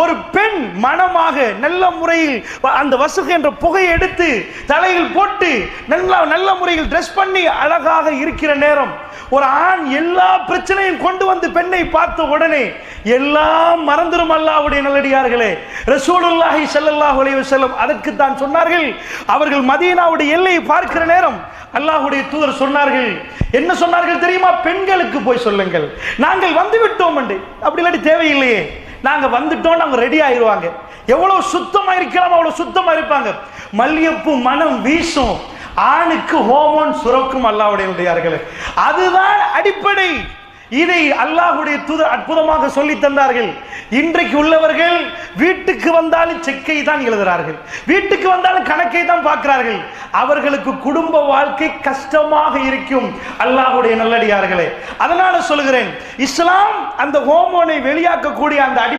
ஒரு பெண் மனமாக நல்ல முறையில் அந்த வசுகு என்ற புகையை எடுத்து தலையில் போட்டு நல்ல நல்ல முறையில் ட்ரெஸ் பண்ணி அழகாக இருக்கிற நேரம் ஒரு ஆண் எல்லா பிரச்சனையும் கொண்டு வந்து பெண்ணை பார்த்த உடனே எல்லாம் மறந்துடும் அல்லாவுடைய நல்லடியார்களே. ரசூலுல்லாஹி சல்லாஹ் செல்லும் அதற்கு தான் சொன்னார்கள். அவர்கள் மதீனாவுடைய எல்லையை பார்க்கிற நேரம் அல்லாஹுடைய தூதர் சொன்னார்கள். என்ன சொன்னார்கள் தெரியுமா? பெண்களுக்கு போய் சொல்லுங்கள். நாங்கள் வந்து விட்டோம் என்று. அப்படி இல்லாட்டி தேவையில்லையே. நாங்க வந்துட்டோம் அவங்க ரெடி ஆயிடுவாங்க எவ்வளவு சுத்தமா இருக்கலாம் அவ்வளோ சுத்தமா இருப்பாங்க. மல்லிகைப்பூ மனம் வீசும். ஆணுக்கு ஹோமோன் சுரக்கும் அல்லாஹ்வுடைய அதுதான் அடிப்படை. இதை அல்லாஹுடைய தூதர் அற்புதமாக சொல்லி தந்தார்கள். இன்றைக்கு உள்ளவர்கள் வீட்டுக்கு வந்தாலும் செக்கை தான் எழுதுறார்கள் வீட்டுக்கு வந்தாலும் கணக்கை தான் பார்க்கிறார்கள். அவர்களுக்கு குடும்ப வாழ்க்கை கஷ்டமாக இருக்கும். அல்லாஹ்வுடைய நல்லடியார்களே. அதனால சொல்கிறேன் இஸ்லாம் அந்த ஹோமோனை வெளியாக்கக்கூடிய அந்த அடி